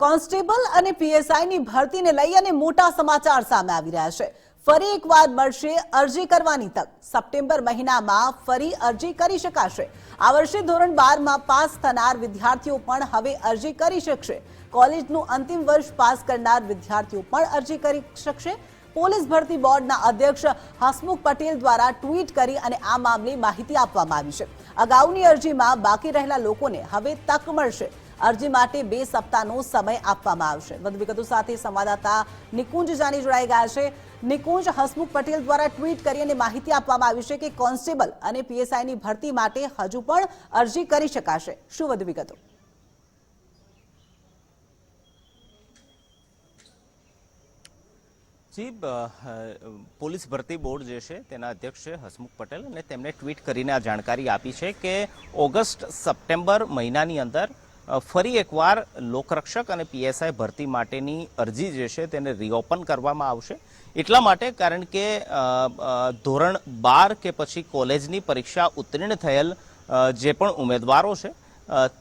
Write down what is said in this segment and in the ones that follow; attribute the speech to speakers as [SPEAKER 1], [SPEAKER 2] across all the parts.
[SPEAKER 1] Constable અને પીએસઆઈની ભરતીને લઈ અને મોટા સમાચાર સામે આવી રહ્યા છે. ફરી એકવાર મળશે અરજી કરવાની તક. સપ્ટેમ્બર મહિનામાં ફરી અરજી કરી શકાશે. આ વર્ષે ધોરણ બારમાં પાસ થનાર વિદ્યાર્થીઓ પણ હવે અરજી કરી શકશે. કોલેજનું અંતિમ વર્ષ પાસ કરનાર વિદ્યાર્થીઓ પણ અરજી કરી શકશે. પોલીસ ભરતી બોર્ડના અધ્યક્ષ હસમુખ પટેલ દ્વારા ટ્વીટ કરી અને આ મામલે માહિતી આપવામાં આવી છે. અગાઉની અરજીમાં બાકી રહેલા લોકોને હવે તક મળશે. અરજી માટે બે સપ્તાહનો સમય આપવામાં આવશે. વધુ વિગતો સાથે સંવાદદાતા નિકુંજ જાની જોડાઈ ગયા છે. નિકુંજ, હસમુખ પટેલ દ્વારા ટ્વીટ કરી અને માહિતી આપવામાં આવી છે કે કોન્સ્ટેબલ અને પીએસઆઈની ભરતી માટે હજુ પણ અરજી કરી શકાશે. શું વધુ વિગતો?
[SPEAKER 2] જી પોલીસ ભરતી બોર્ડ જે છે તેના અધ્યક્ષ છે હસમુખ પટેલ અને તેમણે ટ્વીટ કરીને આ જાણકારી આપી છે કે ઓગસ્ટ સપ્ટેમ્બર મહિનાની અંદર ફરી એકવાર લોકરક્ષક અને પીએસઆઈ ભરતી માટેની અરજી જે છે તેને રીઓપન કરવામાં આવશે. એટલા માટે કારણ કે ધોરણ બાર કે પછી કોલેજની પરીક્ષા ઉત્તીર્ણ થયેલ જે પણ ઉમેદવારો છે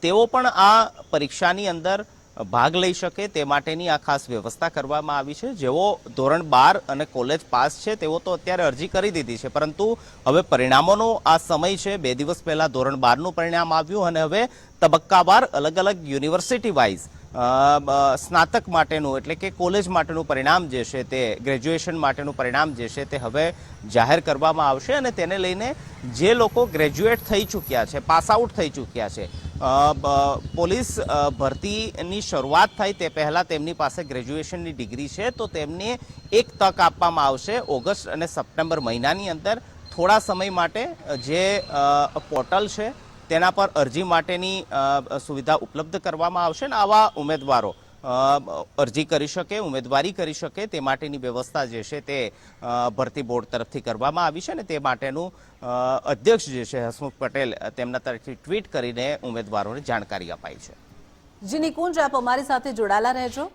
[SPEAKER 2] તેઓ પણ આ પરીક્ષાની અંદર ભાગ લઈ શકે તે માટેની આ ખાસ વ્યવસ્થા કરવામાં આવી છે. જેઓ ધોરણ બાર અને કોલેજ પાસ છે, તેઓ તો અત્યારે અરજી કરી દીધી છે. પરંતુ હવે પરિણામોનો આ સમય છે. બે દિવસ પહેલાં ધોરણ બારનું પરિણામ આવ્યું અને હવે તબક્કાવાર અલગ અલગ યુનિવર્સિટી વાઇઝ સ્નાતક માટેનું એટલે કે કોલેજ માટેનું પરિણામ જે છે તે, ગ્રેજ્યુએશન માટેનું પરિણામ જે છે તે હવે જાહેર કરવામાં આવશે અને તેને લઈને જે લોકો ગ્રેજ્યુએટ થઈ ચૂક્યા છે, પાસ આઉટ થઈ ચૂક્યા છે પોલીસ ભરતીની શરૂઆત થાય તે પહેલાં તેમની પાસે ગ્રેજ્યુએશનની ડિગ્રી છે, તો તેમને એક તક આપવામાં આવશે ઓગસ્ટ અને સપ્ટેમ્બર મહિનાની અંદર. થોડા સમય માટે જે પોર્ટલ છે તેના પર અરજી માટેની સુવિધા ઉપલબ્ધ કરવામાં આવશે ને આવા ઉમેદવારો અરજી કરી શકે, ઉમેદવારી કરી શકે, તે માટેની વ્યવસ્થા જે છે તે ભરતી બોર્ડ તરફથી કરવામાં આવી છે ને તે માટેનું અધ્યક્ષ જે છે હસમુખ પટેલ તેમના તરફથી ટ્વીટ કરીને ઉમેદવારોને જાણકારી અપાઈ છે.
[SPEAKER 1] જી નિકુંજ આપ અમારી સાથે જોડાયેલા રહેજો.